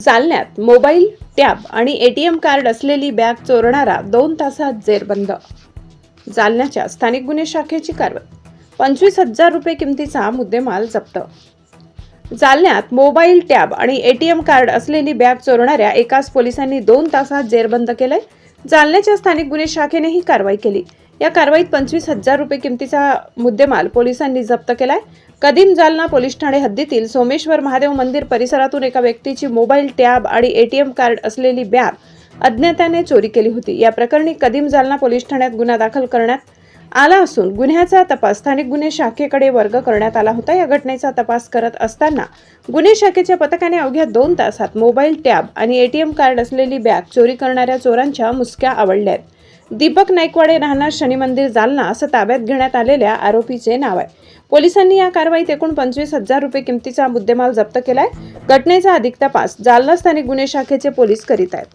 जालन्यात mobile tab आणि ATM card असलेली बॅग चोरणारा दोन तासात जेरबंद. जालन्याच्या स्थानिक गुन्हे शाखेची कारवाई. पंचवीस हजार रुपये किमतीचा मुद्देमाल जप्त. जालन्यात मोबाईल टॅब आणि एटीएम कार्ड असलेली बॅग चोरणाऱ्या एकाच पोलिसांनी दोन तासात जेरबंद केलंय. जालन्याच्या स्थानिक गुन्हे शाखेने ही कारवाई केली. या कारवाईत पंचवीस हजार रुपये किमतीचा मुद्देमाल पोलिसांनी जप्त केलाय. कदीम जालना पोलीस ठाणे हद्दीतील सोमेश्वर महादेव मंदिर परिसरातून एका व्यक्तीची मोबाईल टॅब आणि एटीएम कार्ड असलेली बॅग अज्ञाताने चोरी केली होती. या प्रकरणी कदीम जालना पोलीस ठाण्यात गुन्हा दाखल करण्यात आला असून गुन्ह्याचा तपास स्थानिक गुन्हे शाखेकडे वर्ग करण्यात आला होता. या घटनेचा तपास करत असताना गुन्हे शाखेच्या पथकाने अवघ्या दोन तासात मोबाईल टॅब आणि एटीएम कार्ड असलेली बॅग चोरी करणाऱ्या चोरांच्या मुसक्या आवडल्या आहेत. दीपक नाईकवाडे राहणार शनी मंदिर जालना असं ताब्यात घेण्यात आलेल्या आरोपीचे नाव आहे. पोलिसांनी या कारवाईत एकूण पंचवीस हजार रुपये किमतीचा मुद्देमाल जप्त केलाय. घटनेचा अधिक तपास जालना स्थानिक गुन्हे शाखेचे पोलीस करीत आहेत.